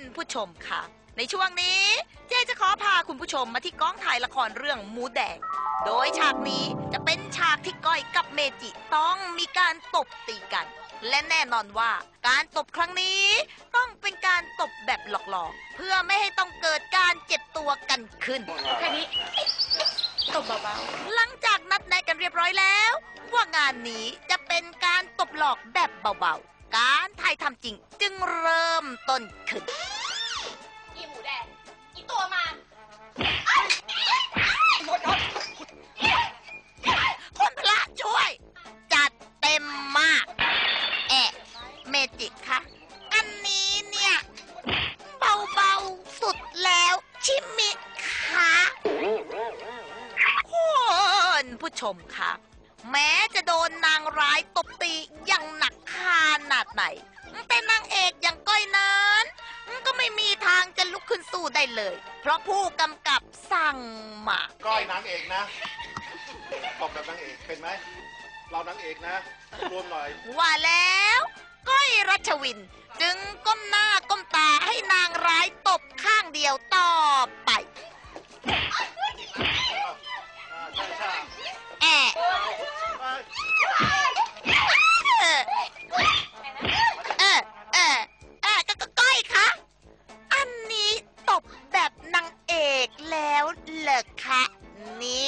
คุณผู้ชมค่ะ ในช่วงนี้เจ๊จะขอพาคุณผู้ชมมาที่กองถ่ายละครเรื่องหมูแดง โดยฉากนี้จะเป็นฉากที่ก้อยกับเมจิต้องมีการตบตีกัน และแน่นอนว่าการตบครั้งนี้ต้องเป็นการตบแบบหลอกๆ เพื่อไม่ให้ต้องเกิดการเจ็บตัวกันขึ้น แค่นี้ตบเบาหลังจากนัดแนะกันเรียบร้อยแล้ว ว่างานนี้จะเป็นการตบหลอกแบบเบาๆ การถ่ายทำจริงจึงเริ่มต้นขึ้นๆอีหมูแดงอีตัวมันคุณพระช่วย จัดเต็มมากแอะเมจิกคะอันนี้เนี่ย เบาๆ สุดแล้วชิมิคะคุณผู้ชมคะแม้จะโดนนางร้ายตบตีอย่างหนักขนาด ไหนแต่นางเอกอย่างก้อยนั้น ก็ไม่มีทางจะลุกขึ้นสู้ได้เลย เพราะผู้กำกับสั่งมา ก้อยนางเอกนะตบแบบนางเอกเป็นไหม เรานางเอกนะ รวมหน่อย ว่าแล้ว ก้อยรัชวิน จึงก้มหน้าก้มตาให้นางร้ายตบข้างเดียวต่อ นี้